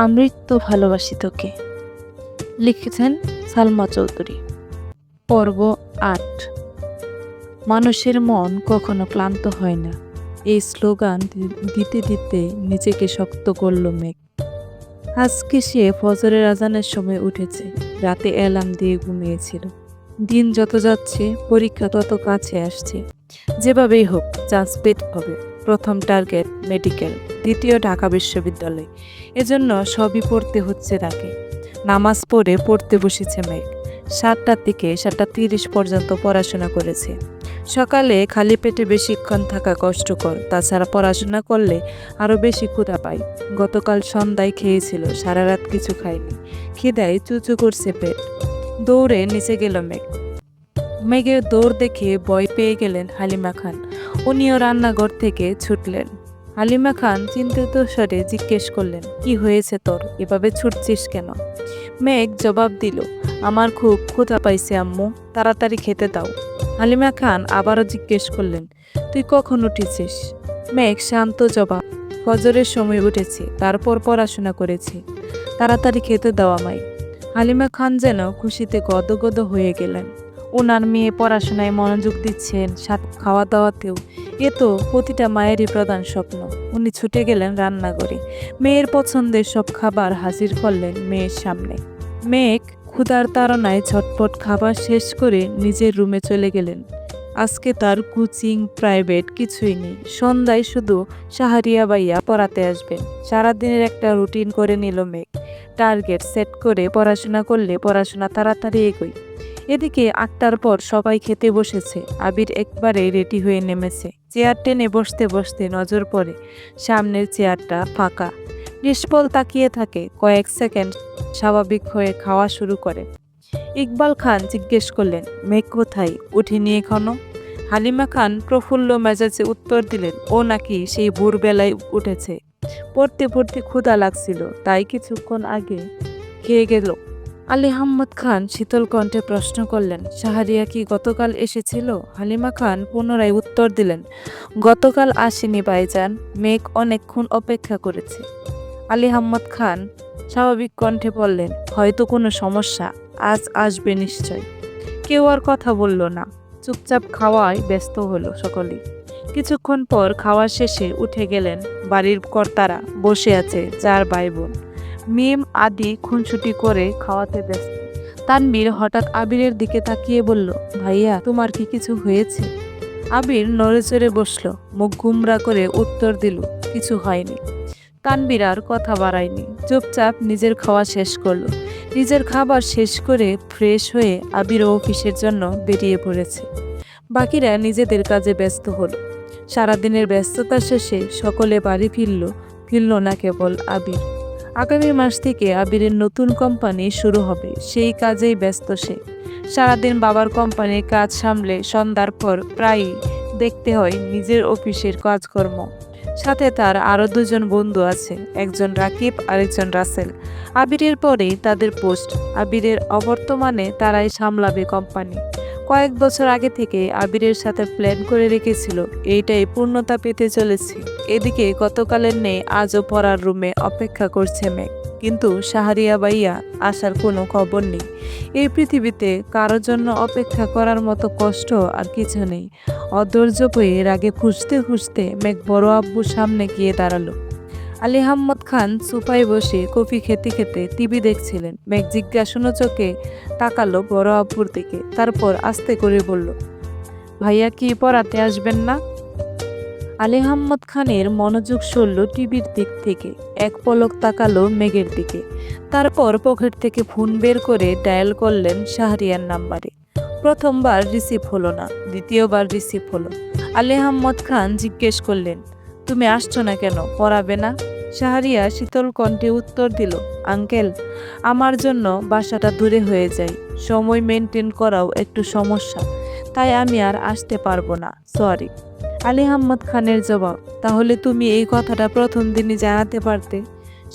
আমৃত্য ভালোবাসি তোকে। লিখেছেন সালমা চৌধুরী। পর্ব আট। মানুষের মন কখনো ক্লান্ত হয় না। এই স্লোগান দিতে দিতে নিজেকে শক্ত করল মেঘ। আজকে সে ফজরের আজানের সময় উঠেছে। রাতে অ্যালার্ম দিয়ে ঘুমিয়েছিল। দিন যত যাচ্ছে, পরীক্ষা তত কাছে আসছে। যেভাবেই হোক, চান্স পেট হবে। প্রথম টার্গেট মেডিকেল, দ্বিতীয় ঢাকা বিশ্ববিদ্যালয়। এজন্য সবই পড়তে হচ্ছে তাকে। নামাজ পড়ে পড়তে বসেছে মেঘ। সাতটার থেকে সাতটা তিরিশ পর্যন্ত পড়াশোনা করেছে। সকালে খালি পেটে বেশিক্ষণ থাকা কষ্টকর। তাছাড়া পড়াশোনা করলে আরও বেশি ক্ষুধা পায়। গতকাল সন্ধ্যায় খেয়েছিল সারা রাত কিছু খায়নি। খিদায় চুচু করছে পেট। দৌড়ে নিচে গেল মেঘ। মেঘের দৌড় দেখে ভয় পেয়ে গেলেন হালিমা খান। উনিও রান্নাঘর থেকে ছুটলেন। হালিমা খান চিন্তিত স্বরে জিজ্ঞেস করলেন, কি হয়েছে তোর? এভাবে ছুটছিস কেন? মেঘ জবাব দিল, আমার খুব ক্ষুধা পাইছে, আম্মু। তাড়াতাড়ি খেতে দাও। হালিমা খান আবারও জিজ্ঞেস করলেন, তুই কখন উঠেছিস? মেঘ শান্ত জবাব, ফজরের সময় উঠেছি, তারপর পড়াশোনা করেছি। তাড়াতাড়ি খেতে দাও আমায়। হালিমা খান যেন খুশিতে গদগদ হয়ে গেলেন। ওনার মেয়ে পড়াশোনায় মনোযোগ দিচ্ছেন, সাথে খাওয়া দাওয়াতেও এ তো প্রতিটা মায়েরই প্রধান স্বপ্ন। উনি ছুটে গেলেন রান্নাঘরে। মেয়ের পছন্দের সব খাবার হাজির করলেন মেয়ের সামনে। মেঘ ক্ষুধার তাড়নায় ঝটপট খাবার শেষ করে নিজের রুমে চলে গেলেন। আজকে তার কোচিং, প্রাইভেট কিছুই নেই। সন্ধ্যায় শুধু সাহারিয়া বাইয়া পড়াতে আসবেন। সারাদিনের একটা রুটিন করে নিল মেঘ। টার্গেট সেট করে পড়াশোনা করলে পড়াশোনা তাড়াতাড়ি এগোয়। এদিকে আটটার পর সবাই খেতে বসেছে। আবির একবারে রেডি হয়ে নেমেছে। চেয়ার টেনে বসতে বসতে নজর পড়ে। সামনের চেয়ারটা ফাঁকা। নিষ্ফল তাকিয়ে থাকে। কয়েক সেকেন্ড স্বাভাবিক হয়ে খাওয়া শুরু করে। ইকবাল খান জিজ্ঞেস করলেন, মেঘ কোথায়? উঠিনি এখনও? হালিমা খান প্রফুল্ল মেজাজে উত্তর দিলেন, ও নাকি সেই ভোরবেলায় উঠেছে। পড়তে পড়তে ক্ষুধা লাগছিল। তাই কিছুক্ষণ আগে খেয়ে গেল। আলী আহম্মদ খান শীতল কণ্ঠে প্রশ্ন করলেন, শাহরিয়া কি গতকাল এসেছিল? হালিমা খান পুনরায় উত্তর দিলেন, গতকাল আসেনি ভাইজান, মেঘ অনেকক্ষণ অপেক্ষা করেছে। আলী আহম্মদ খান স্বাভাবিক কণ্ঠে বললেন, হয়তো কোনো সমস্যা, আজ আসবে নিশ্চয়। কেউ আর কথা বলল না, চুপচাপ খাওয়ায় ব্যস্ত হলো সকলেই। কিছুক্ষণ পর খাওয়া শেষে উঠে গেলেন বাড়ির কর্তারা, বসে আছে চার ভাই বোন। মিম, আদি খুনছুটি করে খাওয়াতে ব্যস্ত। তানবীর হঠাৎ আবিরের দিকে তাকিয়ে বলল, ভাইয়া, তোমার কি কিছু হয়েছে? আবির নড়ে চড়ে বসল, মুখ গুমরা করে উত্তর দিল, কিছু হয়নি। তানবীর আর কথা বাড়ায়নি, চুপচাপ নিজের খাওয়া শেষ করল। নিজের খাবার শেষ করে ফ্রেশ হয়ে আবির অফিসের জন্য বেরিয়ে পড়েছে। বাকিরা নিজেদের কাজে ব্যস্ত হলো। সারাদিনের ব্যস্ততা শেষে সকলে বাড়ি ফিরল ফিরল না কেবল আবির। আগামী মাস থেকে আবিরের নতুন কোম্পানি শুরু হবে। সেই কাজেই ব্যস্ত সে। সারাদিন বাবার কোম্পানির কাজ সামলে সন্ধ্যার পর প্রায়ই দেখতে হয় নিজের অফিসের কাজকর্ম। সাথে তার আরও দুজন বন্ধু আছে, একজন রাকিব, আরেকজন রাসেল। আবিরের পরেই তাদের পোস্ট। আবিরের অবর্তমানে তারাই সামলাবে কোম্পানি। কয়েক বছর আগে থেকে আবিরের সাথে প্ল্যান করে রেখেছিল, এইটাই পূর্ণতা পেতে চলেছে। এদিকে গতকালের নেই আজও পড়ার রুমে অপেক্ষা করছে মেঘ। কিন্তু সাহারিয়া বাইয়া আসার কোনো খবর নেই। এই পৃথিবীতে কারও জন্য অপেক্ষা করার মতো কষ্ট আর কিছু নেই। অধৈর্য পেয়ে রাগে খুঁজতে খুঁজতে মেঘ বড় আব্বুর সামনে গিয়ে দাঁড়াল। আলী আহম্মদ খান সুপায় বসে কফি খেতে খেতে টিভি দেখছিলেন। মেঘ জিজ্ঞাসন চোখে তাকালো বড় আব্বুর দিকে, তারপর আস্তে করে বলল, ভাইয়া কি পড়াতে আসবেন না? আলী আহম্মদ খানের মনোযোগ সরল টিভির দিক থেকে, এক পলক তাকালো মেঘের দিকে। তারপর পকেট থেকে ফোন বের করে ডায়াল করলেন শাহরিয়ার নাম্বারে। প্রথমবার রিসিভ হলো না, দ্বিতীয়বার রিসিভ হলো। আলী আহম্মদ খান জিজ্ঞেস করলেন তুমি আসছো না কেন? পড়াবে না? শাহরিয়া শীতল কণ্ঠে উত্তর দিল, আঙ্কেল, আমার জন্য বাসাটা দূরে হয়ে যায়। সময় মেনটেন করাও একটু সমস্যা, তাই আমি আর আসতে পারব না। সরি। আলী আহম্মদ খানের জবাব, তাহলে তুমি এই কথাটা প্রথম দিনই জানাতে পারতে?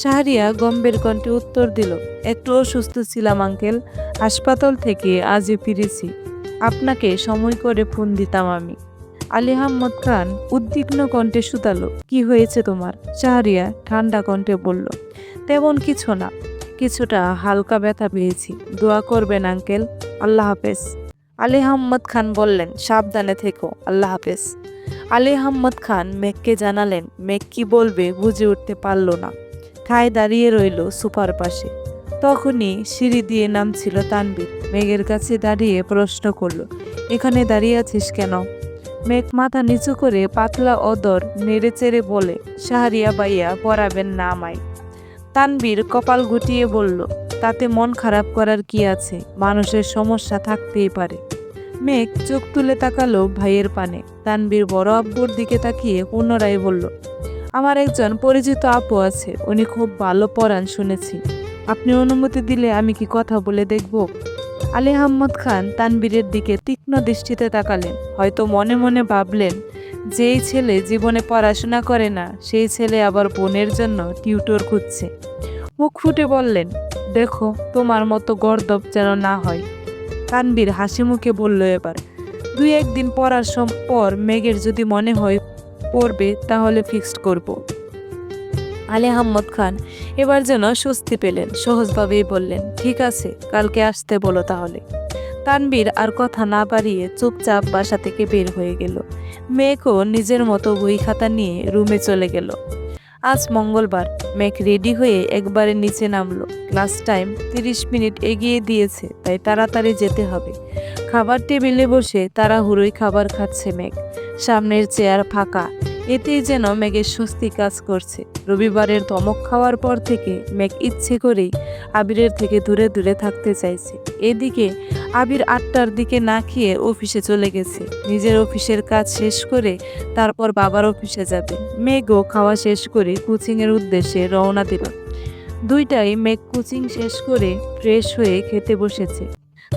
শাহরিয়া গম্ভীর কণ্ঠে উত্তর দিল, একটু অসুস্থ ছিলাম, আঙ্কেল। হাসপাতাল থেকে আজই ফিরেছি। আপনাকে সময় করে ফোন দিতাম আমি। আলী আহমদ খান উদ্বিগ্ন কণ্ঠে শুধালো, কি হয়েছে তোমার? শাহরিয়া ঠান্ডা কণ্ঠে বলল, তেমন কিছু না, কিছুটা হালকা ব্যথা পেয়েছি, দোয়া করবেন আঙ্কেল, আল্লাহ হাফেজ। আলী আহম্মদ খান বললেন, সাবধানে থেকো, আল্লাহ হাফেজ। আলী আহম্মদ খান মেঘকে জানালেন, মেঘ কি বলবে বুঝে উঠতে পারল না। ঠায় দাঁড়িয়ে রইল সুপার পাশে। তখনই সিঁড়ি দিয়ে নামছিল তানবীর। মেঘের কাছে দাঁড়িয়ে প্রশ্ন করল, এখানে দাঁড়িয়ে আছিস কেন? মেঘ মাথা নিচু করে পাতলা অদর নেড়ে চেড়ে বলে, সাহারিয়া বাইয়া পড়াবেন না আমায়। তানবীর কপাল গুটিয়ে বলল, তাতে মন খারাপ করার কি আছে? মানুষের সমস্যা থাকতেই পারে। মেঘ চোখ তুলে তাকালো ভাইয়ের পানে। তানবীর বড় আব্বুর দিকে তাকিয়ে পুনরায় বলল, আমার একজন পরিচিত আপু আছে, উনি খুব ভালো পড়ান শুনেছি। আপনি অনুমতি দিলে আমি কি কথা বলে দেখব? আলী আহম্মদ খান তানবীরের দিকে তীক্ষ্ণ দৃষ্টিতে তাকালেন। হয়তো মনে মনে ভাবলেন, যেই ছেলে জীবনে পড়াশোনা করে না, সেই ছেলে আবার বোনের জন্য টিউটর খুঁজছে। মুখ ফুটে বললেন, দেখো, তোমার মতো গর্দব যেন না হয়। তানবীর হাসি মুখে বলল এবার, দুই একদিন পড়ার পর মেঘের যদি মনে হয় পড়বে, তাহলে ফিক্সড করব। আলী আহম্মদ খান। এবার যেন স্বস্তি পেলেন, সহজভাবেই বললেন, ঠিক আছে, কালকে আসতে বলো তাহলে। তানবীর আর কথা না বাড়িয়ে চুপচাপ বাসা থেকে বের হয়ে গেল। মেঘও নিজের মতো বই খাতা নিয়ে রুমে চলে গেল। আজ মঙ্গলবার, মেঘ রেডি হয়ে একবারে নিচে নামলো। ক্লাস টাইম তিরিশ মিনিট এগিয়ে দিয়েছে, তাই তাড়াতাড়ি যেতে হবে। খাবার টেবিলে বসে তাড়াহুড়োই খাবার খাচ্ছে মেঘ। সামনের চেয়ার ফাঁকা এতেই যেন মেঘের স্বস্তি কাজ করছে। রবিবারের ধমক খাওয়ার পর থেকে মেঘ ইচ্ছে করেই আবিরের থেকে দূরে দূরে থাকতে চাইছে। এদিকে আবির আটটার দিকে না খেয়ে অফিসে চলে গেছে। নিজের অফিসের কাজ শেষ করে তারপর বাবার অফিসে যাবে। মেঘও খাওয়া শেষ করে কোচিংয়ের উদ্দেশ্যে রওনা দিল। দুইটাই মেঘ কোচিং শেষ করে ফ্রেশ হয়ে খেতে বসেছে।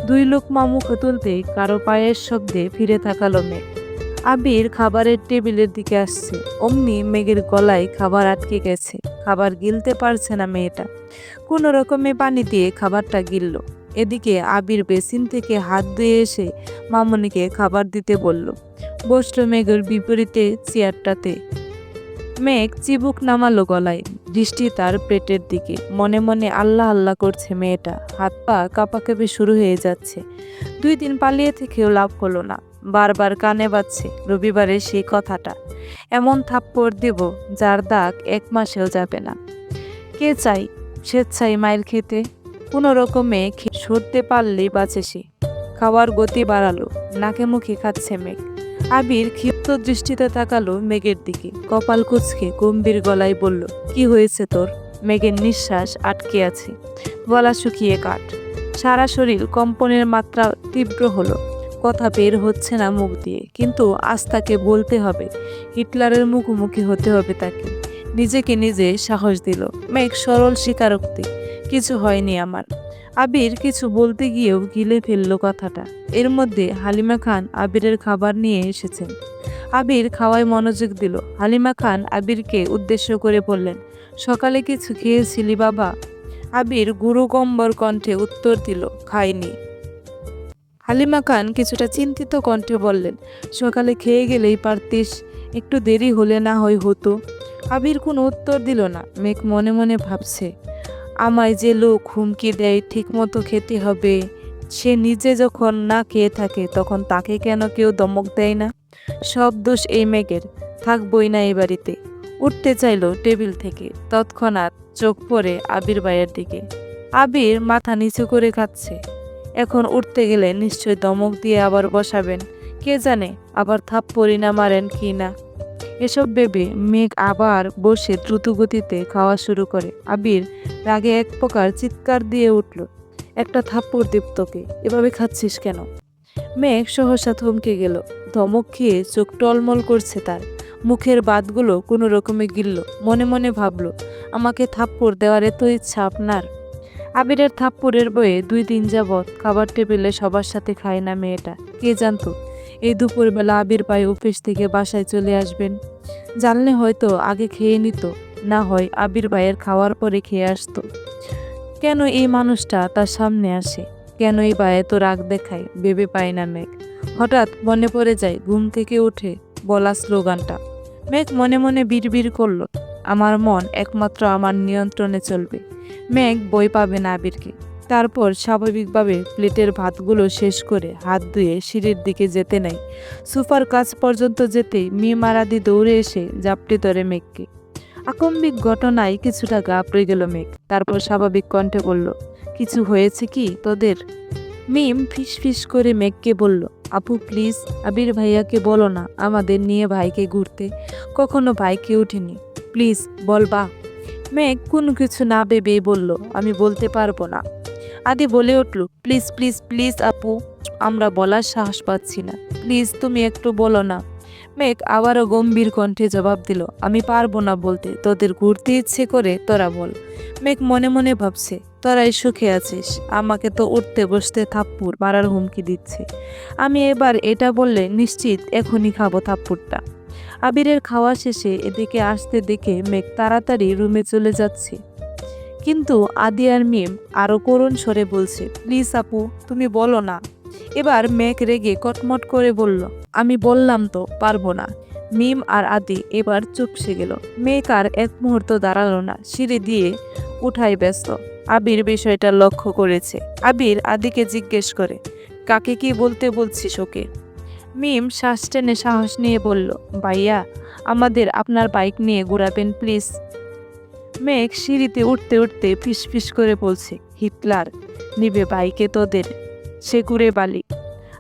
দুই লোক মুখে তুলতেই কারও পায়ের শব্দে ফিরে থাকালো মেঘ। আবির খাবারের টেবিলের দিকে আসছে। অমনি মেঘের গলায় খাবার আটকে গেছে। খাবার গিলতে পারছে না মেয়েটা। কোনো রকমে পানি দিয়ে খাবারটা গিলল। এদিকে আবির বেসিন থেকে হাত ধুয়ে এসে মামনিকে খাবার দিতে বলল। বসল মেঘের বিপরীতে চেয়ারটাতে। মেঘ চিবুক নামালো গলায়। দৃষ্টি তার পেটের দিকে। মনে মনে আল্লাহ আল্লাহ করছে মেয়েটা। হাত পা কাঁপাকাঁপি শুরু হয়ে যাচ্ছে। দুই দিন পালিয়ে থেকেও লাভ হলো না। বারবার কানে বাজছে রবিবারে সেই কথাটা। এমন থাপ্পড় দেব যার দাগ এক মাসেও যাবে না। কে চাই? স্বেচ্ছায় মাইল খেতে। কোনো রকমে সরতে পারলেই বাঁচে সে। খাওয়ার গতি বাড়ালো। নাকে মুখে খাচ্ছে মেঘ। আবির ক্ষিপ্ত দৃষ্টিতে তাকালো মেঘের দিকে। কপাল কুচকে গম্ভীর গলায় বলল, কি হয়েছে তোর? মেঘের নিঃশ্বাস আটকে আছে। গলা শুকিয়ে কাঠ। সারা শরীর কম্পনের মাত্রা তীব্র হলো। কথা বের হচ্ছে না মুখ দিয়ে, কিন্তু আজ তাকে বলতে হবে। হিটলারের মুখোমুখি হতে হবে তাকে। নিজেকে নিজে সাহস দিল। মেঘ সরল স্বীকারোক্তি। কিছু হয়নি আমার। আবির কিছু বলতে গিয়েও গিলে ফেলল কথাটা। এর মধ্যে হালিমা খান আবিরের খাবার নিয়ে এসেছেন আবির খাওয়ায় মনোযোগ দিল। হালিমা খান আবিরকে উদ্দেশ্য করে বললেন, সকালে কিছু খেয়েছিলি বাবা? আবির গুরু গম্বর কণ্ঠে উত্তর দিল, খাইনি। হালিমা খান কিছুটা চিন্তিত কণ্ঠে বললেন, সকালে খেয়ে গেলেই পারতিস, একটু দেরি হলে না হয় হতো। আবির কোনো উত্তর দিল না। মেঘ মনে মনে ভাবছে আমায় যে লোক হুমকি দেয় ঠিকমতো খেতে হবে, সে নিজে যখন না খেয়ে থাকে তখন তাকে কেন কেউ দমক দেয় না? সব দোষ এই মেঘের থাকবই না এই বাড়িতে। উঠতে চাইলো টেবিল থেকে, তৎক্ষণাৎ চোখ পড়ে আবির ভাইয়ের দিকে। আবির মাথা নিচু করে খাচ্ছে এখন উঠতে গেলে নিশ্চয় দমক দিয়ে আবার বসাবেন, কে জানে আবার থাপ্পড়ি না মারেন কি না। এসব ভেবে মেঘ আবার বসে দ্রুত গতিতে খাওয়া শুরু করে। আবির রাগে এক প্রকার চিৎকার দিয়ে উঠল, একটা থাপ্পড় দীপ্তকে এভাবে খাচ্ছিস কেন? মেঘ সহসা থমকে গেল, ধমক খেয়ে চোখ টলমল করছে তার। মুখের বাতগুলো কোনো রকমে গিলল, মনে মনে ভাবলো, আমাকে থাপ্পড় দেওয়ার এত ইচ্ছা আপনার? আবিরের থাপ্পড়ের বয়ে দুই দিন যাবৎ খাবার টেবিলে সবার সাথে খায় না মেয়েটা, কে জানতো? এই দুপুরবেলা আবির পায়ে অফিস থেকে বাসায় চলে আসবেন। জানলে হয়তো আগে খেয়ে নিত, না হয় আবির ভাইয়ের খাওয়ার পরে খেয়ে আসতো। কেন এই মানুষটা তার সামনে আসে? কেন এই বা তো রাগ দেখায়, ভেবে পায় না মেঘ। হঠাৎ মনে পড়ে যায় ঘুম থেকে উঠে বলা স্লোগানটা। মেঘ মনে মনে বিড়বিড় করল, আমার মন একমাত্র আমার নিয়ন্ত্রণে চলবে। মেঘ বই পাবে না আবিরকে। তারপর স্বাভাবিকভাবে প্লেটের ভাতগুলো শেষ করে হাত ধুয়ে সিঁড়ির দিকে যেতে নাই সুপার কাছ পর্যন্ত যেতে মি মারাদি দৌড়ে এসে জাপটে ধরে মেঘকে। আকম্বিক ঘটনায় কিছুটা গাপড়ে গেল মেঘ। তারপর স্বাভাবিক কণ্ঠে বলল, কিছু হয়েছে কি তোদের? মিম ফিস ফিস করে মেঘকে বলল, আপু, প্লিজ, আবির ভাইয়াকে বলো না আমাদের নিয়ে ভাইকে ঘুরতে। কখনো ভাইকে উঠিনি। প্লিজ, বল বলবা মেঘ কোনো কিছু না ভেবেই বলল, আমি বলতে পারব না। আদি বলে উঠল, প্লিজ প্লিজ প্লিজ আপু, আমরা বলার সাহস পাচ্ছি না। প্লিজ তুমি একটু বলো না। মেঘ আবারও গম্ভীর কণ্ঠে জবাব দিল, আমি পারব না বলতে, তোদের ঘুরতে ইচ্ছে করে তোরা বল। মেঘ মনে মনে ভাবছে, তোরাই সুখে আছিস, আমাকে তো উঠতে বসতে থাপ্পুর মারার হুমকি দিচ্ছে। আমি এবার এটা বললে নিশ্চিত এখনই খাব থাপ্পুরটা। আবিরের খাওয়া শেষে এদিকে আসতে দেখে মেঘ তাড়াতাড়ি রুমে চলে যাচ্ছে। কিন্তু আদি আর মিম আরও করুণ স্বরে বলছে, প্লিজ আপু, তুমি বলো না। এবার মেঘ রেগে কটমট করে বলল, আমি বললাম তো, পারব না। মিম আর আদি এবার চুপসে গেল। মেঘ আর এক মুহূর্ত দাঁড়াল না, সিঁড়ি দিয়ে উঠাই ব্যস্ত। আবির বিষয়টা লক্ষ্য করেছে। আবির আদিকে জিজ্ঞেস করে, কাকে কি বলতে বলছিস ওকে? মিম শ্বাস টেনে সাহস নিয়ে বলল, ভাইয়া, আমাদের আপনার বাইক নিয়ে ঘোরাবেন, প্লিজ। মেঘ সিঁড়িতে উঠতে উঠতে ফিস ফিস করে বলছে, হিটলার, নিবে বাইকে তোদের। সে কুড়ে বালি।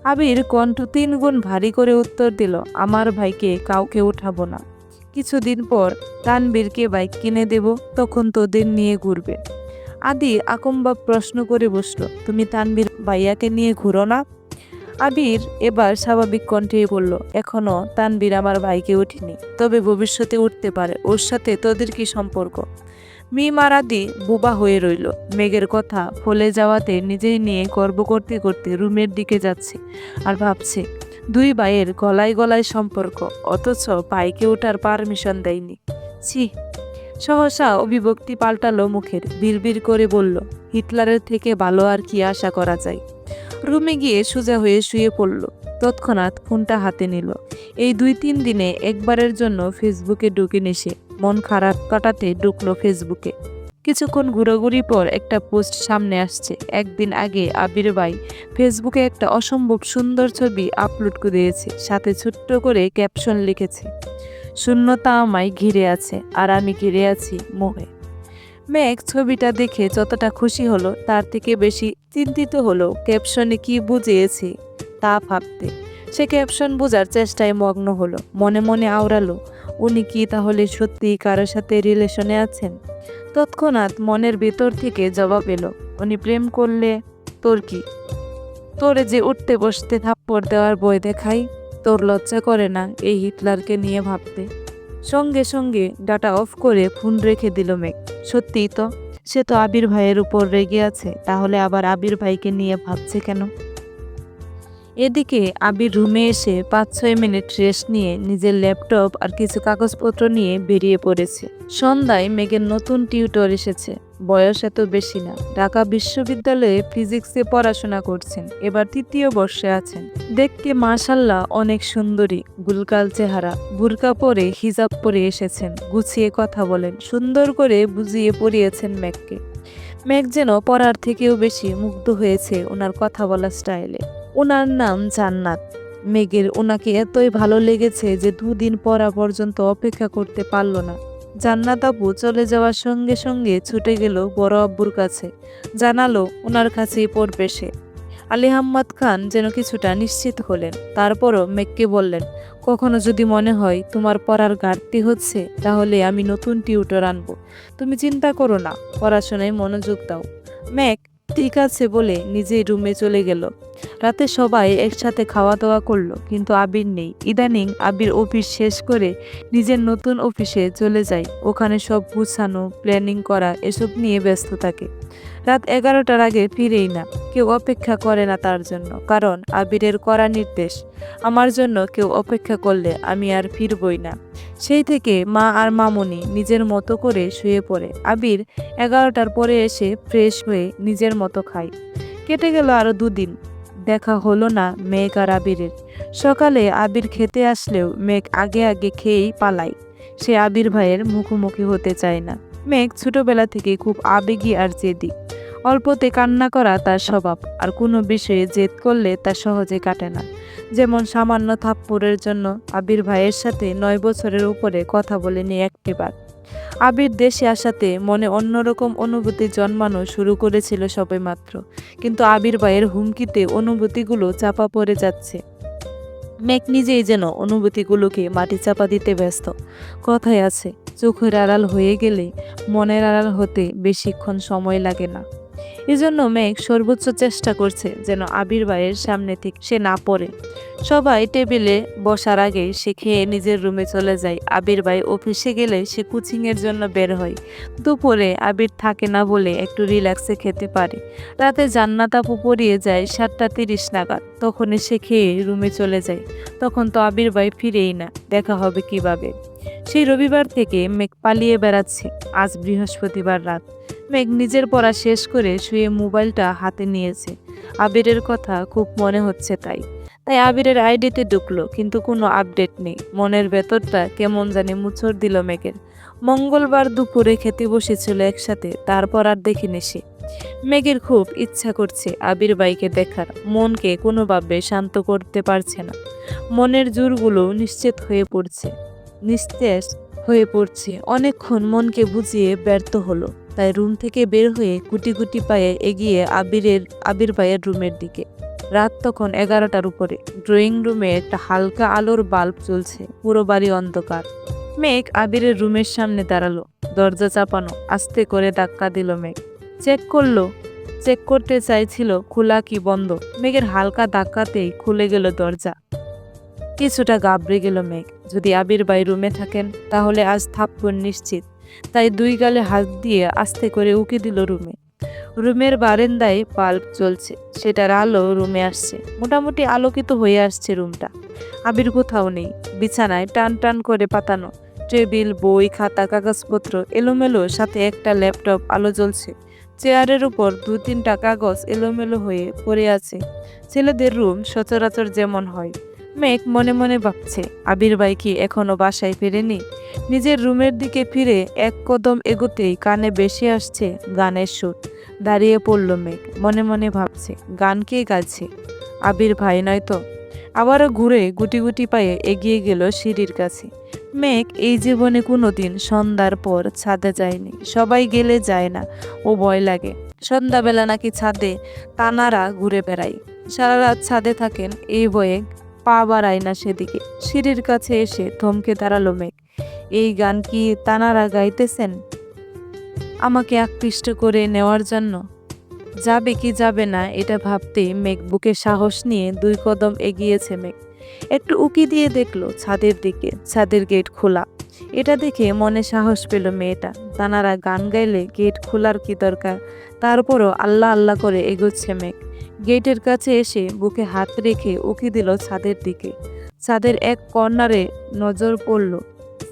আবির কণ্ঠ তিন গুণ ভারী করে উত্তর দিল, আমার ভাইকে কাউকে উঠাবো না। কিছুদিন পর তানবীরকে বাইক কিনে দেব, তখন তোদের নিয়ে ঘুরবে। আদি আকম্বা প্রশ্ন করে বসল, তুমি তানবীর ভাইয়াকে নিয়ে ঘুরো না? আবির এবার স্বাভাবিক কণ্ঠে বলল, এখনও তানবীর আমার ভাইকে উঠিনি, তবে ভবিষ্যতে উঠতে পারে। ওর সাথে তোদের কি সম্পর্ক? মিম আর আদি বোবা হয়ে রইল। মেঘের কথা ফলে যাওয়াতে নিজেই নিয়ে গর্ব করতে করতে রুমের দিকে যাচ্ছে আর ভাবছে, দুই ভাইয়ের গলায় গলায় সম্পর্ক, অথচ বাইকে ওঠার পারমিশন দেয়নি। ছি, সহসা অভিভক্তি পাল্টালো মুখের, বিড়বিড় করে বলল, হিটলারের থেকে ভালো আর কি আশা করা যায়? রুমে গিয়ে সোজা হয়ে শুয়ে পড়ল, তৎক্ষণাৎ ফোনটা হাতে নিল। এই দুই তিন দিনে একবারের জন্য ফেসবুকে ঢুকে নেসে মন খারাপ কাটাতে ঢুকলো ফেসবুকে। কিছুক্ষণ ঘুরোঘুরি পর একটা পোস্ট সামনে আসছে। একদিন আগে আবির ভাই ফেসবুকে একটা অসম্ভব সুন্দর ছবি আপলোড করে দিয়েছে, সাথে ছোট্ট করে ক্যাপশন লিখেছে, শূন্যতা আমায় ঘিরে আছে আর আমি ঘিরে আছি মোহে। মেঘ ছবিটা দেখে যতটা খুশি হলো, তার থেকে বেশি চিন্তিত হলো ক্যাপশনে কি বুঝিয়েছে তা ভাবতে। সে ক্যাপশন বোঝার চেষ্টায় মগ্ন হলো, মনে মনে আওড়ালো উনি কি তাহলে সত্যি কারোর সাথে রিলেশনে আছেন? তৎক্ষণাৎ মনের ভেতর থেকে জবাব এলো, উনি প্রেম করলে তোর কি? তোরে যে উঠতে বসতে থাপ্পড় দেওয়ার বই দেখাই, তোর লজ্জা করে না এই হিটলারকে নিয়ে ভাবতে? সঙ্গে সঙ্গে ডাটা অফ করে ফোন রেখে দিল মেঘ, সত্যিই তো, সে তো আবির ভাইয়ের উপর রেগে আছে, তাহলে আবার আবির ভাইকে নিয়ে ভাবছে কেন? এদিকে আবির রুমে এসে পাঁচ ছয় মিনিট রেস্ট নিয়ে নিজের ল্যাপটপ আর কিছু কাগজপত্র নিয়ে বেরিয়ে পড়েছে। সন্ধ্যায় মেঘের নতুন টিউটর এসেছে। বয়স এত বেশি না। ঢাকা বিশ্ববিদ্যালয়ে ফিজিক্সে পড়াশোনা করছেন। এবার তৃতীয় বর্ষে আছেন। দেখতে মাশাল্লাহ অনেক সুন্দরী। গুলকাল চেহারা। বুরকা পরে হিজাব পরে এসেছেন। গুছিয়ে কথা বলেন। সুন্দর করে বুঝিয়ে পড়িয়েছেন মেঘকে মেঘ যেন পড়ার থেকেও বেশি মুগ্ধ হয়েছে ওনার কথা বলার স্টাইলে। ওনার নাম জান্নাত। মেঘের ওনাকে এতই ভালো লেগেছে যে দুদিন পরা পর্যন্ত অপেক্ষা করতে পারল না। জান্নাত আপু চলে যাওয়ার সঙ্গে সঙ্গে ছুটে গেল বড় আব্বুর কাছে। জানালো ওনার কাছেই পড়বে সে। আলী আহম্মদ খান যেন কিছুটা নিশ্চিত হলেন। তারপরও মেঘকে বললেন, কখনো যদি মনে হয় তোমার পড়ার ঘাটতি হচ্ছে, তাহলে আমি নতুন টিউটর আনব। তুমি চিন্তা করো না, পড়াশোনায় মনোযোগ দাও। মেঘ ঠিক আছে বলে নিজেই রুমে চলে গেল। রাতে সবাই একসাথে খাওয়া দাওয়া করল, কিন্তু আবির নেই। ইদানিং আবির অফিস শেষ করে নিজের নতুন অফিসে চলে যায়। ওখানে সব গুছানো প্ল্যানিং করা, এসব নিয়ে ব্যস্ত থাকে। রাত এগারোটার আগে ফিরেই না। কেউ অপেক্ষা করে না তার জন্য, কারণ আবিরের করা নির্দেশ। আমার জন্য কেউ অপেক্ষা করলে আমি আর ফিরবই না। সেই থেকে মা আর মামুনি নিজের মতো করে শুয়ে পড়ে। আবির এগারোটার পরে এসে ফ্রেশ হয়ে নিজের মতো খায়। কেটে গেল আরও দুদিন। দেখা হলো না মেঘ আর আবিরের। সকালে আবির খেতে আসলেও মেঘ আগে আগে খেয়েই পালায়। সে আবির ভাইয়ের মুখোমুখি হতে চায় না। মেঘ ছোটবেলা থেকে খুব আবেগী আর জেদি। অল্পতে কান্না করা তার স্বভাব, আর কোনো বিষয়ে জেদ করলে তা সহজে কাটে না। যেমন সামান্য থাপ্পড়ের জন্য আবির ভাইয়ের সাথে নয় বছরের উপরে কথা বলেনি একটিবার আবির দেশে আসাতে মনে অন্যরকম অনুভূতি জন্মানো শুরু করেছিল সবেমাত্র কিন্তু আবির ভাইয়ের হুমকিতে অনুভূতিগুলো চাপা পড়ে যাচ্ছে। মেঘ নিজেই যেন অনুভূতিগুলোকে মাটি চাপা দিতে ব্যস্ত। কথায় আছে, চোখের আড়াল হয়ে গেলে মনের আড়াল হতে বেশিক্ষণ সময় লাগে না। এজন্য মেঘ সর্বোচ্চ চেষ্টা করছে যেন আবির ভাইয়ের সামনে থেকে সে না পড়ে। সবাই টেবিলে বসার আগে সে খেয়ে নিজের রুমে চলে যায়। আবির ভাই অফিসে গেলে সে কোচিংয়ের জন্য বের হয়। দুপুরে আবির থাকে না বলে একটু রিল্যাক্সে খেতে পারে। রাতে জান্নাত আপু পড়িয়ে যায় সাতটা তিরিশ নাগাদ। তখনই সে খেয়ে রুমে চলে যায়। তখন তো আবির ভাই ফিরেই না। দেখা হবে কীভাবে? সেই রবিবার থেকে মেঘ পালিয়ে বেড়াচ্ছে। আজ বৃহস্পতিবার রাত। মেঘ নিজের পড়া শেষ করে শুয়ে মোবাইলটা হাতে নিয়েছে। আবিরের কথা খুব মনে হচ্ছে তাই। তাই আবিরের আইডিতে ঢুকলো, কিন্তু কোনো আপডেট নেই। মনের ভেতরটা কেমন জানি মুচড় দিল মেঘের। মঙ্গলবার দুপুরে খেতে বসেছিল একসাথে, তারপর আর দেখিনি সে। মেঘের খুব ইচ্ছা করছে আবির বাইকে দেখার। মনকে কোনোভাবে শান্ত করতে পারছে না। মনের জোরগুলো নিশ্চিত হয়ে পড়ছে। নিস্তেজ হয়ে পড়ছে। অনেকক্ষণ মনকে বুঝিয়ে ব্যর্থ হলো। তাই রুম থেকে বের হয়ে গুটি গুটি পায়ে এগিয়ে আবিরের, আবির ভাইয়ের রুমের দিকে। রাত তখন এগারোটার উপরে। ড্রয়িং রুমে একটা হালকা আলোর বাল্ব জ্বলছে। পুরো বাড়ি অন্ধকার। মেঘ আবিরের রুমের সামনে দাঁড়াল। দরজা চাপানো, আস্তে করে ধাক্কা দিল মেঘ। চেক করল। চেক করতে চাইছিল খোলা কি বন্ধ। মেঘের হালকা ধাক্কাতেই খুলে গেল দরজা। কিছুটা গাবড়ে গেল মেঘ। যদি আবির বাই রুমে থাকেন, তাহলে আজ থাপ্পড় নিশ্চিত। তাই দুই গালে হাত দিয়ে আস্তে করে উকি দিল রুমে। রুমের বারেন্দায় বাল্ব জ্বলছে, সেটার আলো রুমে আসছে। মোটামুটি আলোকিত হয়ে আসছে রুমটা। আবির কোথাও নেই, বিছানায় টান টান করে পাতানো। টেবিল, বই, খাতা, কাগজপত্র, এলোমেলো, সাথে একটা ল্যাপটপ, আলো জ্বলছে। চেয়ারের উপর দু তিনটা কাগজ এলোমেলো হয়ে পড়ে আছে। ছেলেদের রুম সচরাচর যেমন হয়। মেঘ মনে মনে ভাবছে, আবির ভাই কি এখনও বাসায় ফেরেনি? নিজের রুমের দিকে ফিরে এক কদম এগোতেই কানে বেশি আসছে গানের সুর। দাঁড়িয়ে পড়ল মেঘ, মনে মনে ভাবছে, গান কে গাইছে? আবির ভাই নয়তো আবারও ঘুরে গুটি গুটি পায়ে এগিয়ে গেল সিঁড়ির কাছে। মেঘ, এই জীবনে কোনোদিন সন্ধ্যার পর ছাদে যায়নি। সবাই গেলে যায় না, ও ভয় লাগে। সন্ধ্যাবেলা নাকি ছাদে তানারা ঘুরে বেড়ায়। সারা রাত ছাদে থাকেন এই ভয়ে পা বাড়ায় না সেদিকে। সিঁড়ির কাছে এসে থমকে দাঁড়াল মেঘ। এই গান কি তানারা গাইতেছেন? আমাকে আকৃষ্ট করে নেওয়ার জন্য? যাবে কি যাবে না এটা ভাবতে মেঘ বুকে সাহস নিয়ে দুই কদম এগিয়েছে মেঘ। একটু উকি দিয়ে দেখল ছাদের দিকে, ছাদের গেট খোলা। এটা দেখে মনে সাহস পেল মেয়েটা। তানারা গান গাইলে গেট খোলার কি দরকার? তারপরও আল্লাহ আল্লাহ করে এগোচ্ছে মেঘ। গেটের কাছে এসে বুকে হাত রেখে উকি দিল ছাদের দিকে। ছাদের এক কর্নারে নজর পড়ল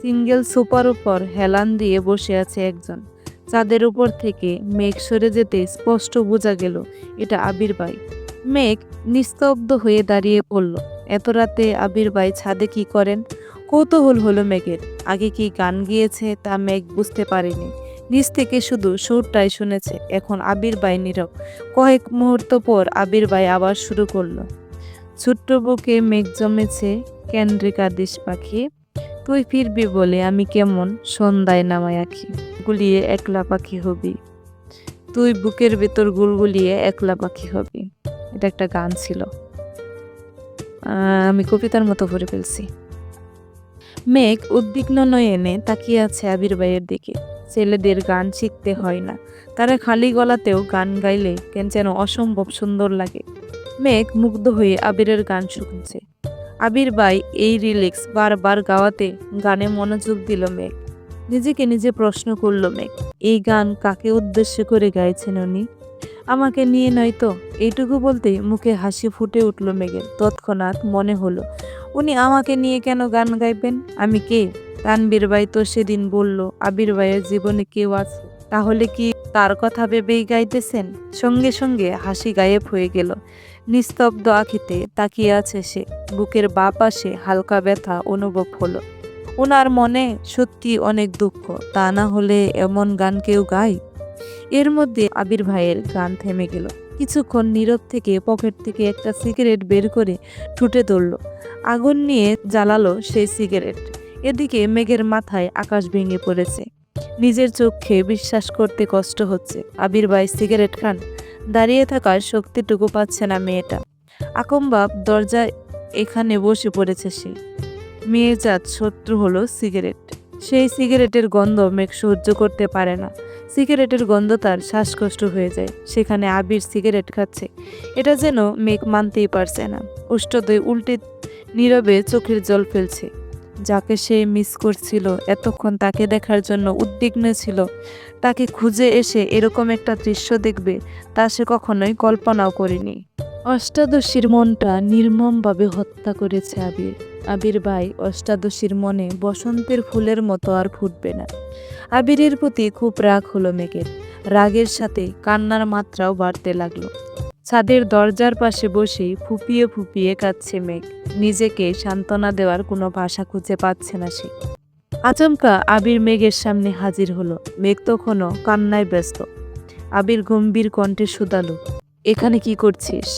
সিঙ্গেল সুপার উপর হেলান দিয়ে বসে আছে একজন। চাঁদের উপর থেকে মেঘ সরে যেতে স্পষ্ট বোঝা গেল, এটা আবির ভাই মেঘ নিস্তব্ধ হয়ে দাঁড়িয়ে পড়ল, এত রাতে আবির ভাই ছাদে কি করেন? কৌতূহল হলো মেঘের। আগে কি গান গিয়েছে তা মেঘ বুঝতে পারেনি। নিচ থেকে শুধু সুরটাই শুনেছে। এখন আবির ভাই নীরব। কয়েক মুহূর্ত পর আবির ভাই আবার শুরু করল। ছোট্ট বুকে মেঘ জমেছে, কেন্দ্রিকা দিস পাখি। তুই ফিরবি বলে আমি কেমন সন্ধ্যায় নামায় আঁকি গুলিয়ে একলা পাখি হবি। তুই বুকের ভেতর গুলগুলিয়ে একলা পাখি হবি। এটা একটা গান ছিল। আমি কবিতার মতো ভরে ফেলছি। মেঘ উদ্বিগ্ন নয়নে তাকিয়ে আছে আবির ভাইয়ের দিকে। ছেলেদের গান শিখতে হয় না। তারা খালি গলাতেও গান গাইলে কেন যেন অসম্ভব সুন্দর লাগে। মেঘ মুগ্ধ হয়ে আবিরের গান শুনছে। আবির ভাই এই রিলিক্স বারবার গাওয়াতে গানে মনোযোগ দিল মেঘ। নিজেকে নিজে প্রশ্ন করল মেঘ, এই গান কাকে উদ্দেশ্য করে গাইছেন উনি? আমাকে নিয়ে নয়তো এইটুকু বলতেই মুখে হাসি ফুটে উঠল মেঘের। তৎক্ষণাৎ মনে হলো উনি আমাকে নিয়ে কেন গান গাইবেন? আমি কে? তানবীর ভাই তো সেদিন বলল, আবির ভাইয়ের জীবনে কেউ আছে। তাহলে কি তার কথা ভেবেই গাইতেছেন? সঙ্গে সঙ্গে হাসি গায়েব হয়ে গেল। নিস্তব্ধ আখিতে তাকিয়ে আছে সে। বুকের বা পাশে হালকা ব্যথা অনুভব হলো। ওনার মনে সত্যি অনেক দুঃখ। তা না হলে এমন গান কেউ গায়? এর মধ্যে আবির ভাইয়ের গান থেমে গেল। কিছুক্ষণ নীরব থেকে পকেট থেকে একটা সিগারেট বের করে ঠুটে ধরল। আগুন নিয়ে জ্বালালো সেই সিগারেট। এদিকে মেঘের মাথায় আকাশ ভেঙে পড়েছে। নিজের চোখে বিশ্বাস করতে কষ্ট হচ্ছে। আবির ভাই সিগারেট খান। দাঁড়িয়ে থাকার শক্তিটুকু পাচ্ছে না মেয়েটা। আকম্বাব দরজায় এখানে বসে পড়েছে সে। মেয়েজাত শত্রু হলো সিগারেট। সেই সিগারেটের গন্ধ মেঘ সহ্য করতে পারে না। সিগারেটের গন্ধ তার শ্বাসকষ্ট হয়ে যায়। সেখানে আবির সিগারেট খাচ্ছে। এটা যেন মেঘ মানতেই পারছে না। উষ্ঠদয় উল্টে নীরবে চোখের জল ফেলছে। যাকে সে মিস করছিল, এতক্ষণ তাকে দেখার জন্য উদ্বিগ্ন ছিল। তাকে খুঁজে এসে এরকম একটা দৃশ্য দেখবে, তা সে কখনোই কল্পনাও করেনি। অষ্টাদশীর মনটা নির্মমভাবে হত্যা করেছে আবির। আবির ভাই অষ্টাদশীর মনে বসন্তের ফুলের মতো আর ফুটবে না। আবিরের প্রতি খুব রাগ হলো মেঘের। রাগের সাথে কান্নার মাত্রাও বাড়তে লাগল। ছাদের দরজার পাশে বসেই ফুপিয়ে ফুপিয়ে কাঁদছে মেঘ। নিজেকে সান্ত্বনা দেওয়ার কোনো ভাষা খুঁজে পাচ্ছে না সে। আচমকা আবির মেঘের সামনে হাজির হলো। মেঘ তখনও কান্নায় ব্যস্ত। আবির গম্ভীর কণ্ঠে শুধালো, এখানে কি করছিস?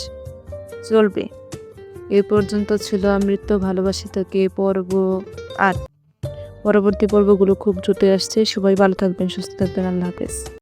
চলবে। এ পর্যন্ত ছিল আমৃত্য ভালোবাসি থেকে পর্ব আর পরবর্তী পর্বগুলো খুব জুটে আসছে। সবাই ভালো থাকবেন, সুস্থ থাকবেন। আল্লাহ হাফেজ।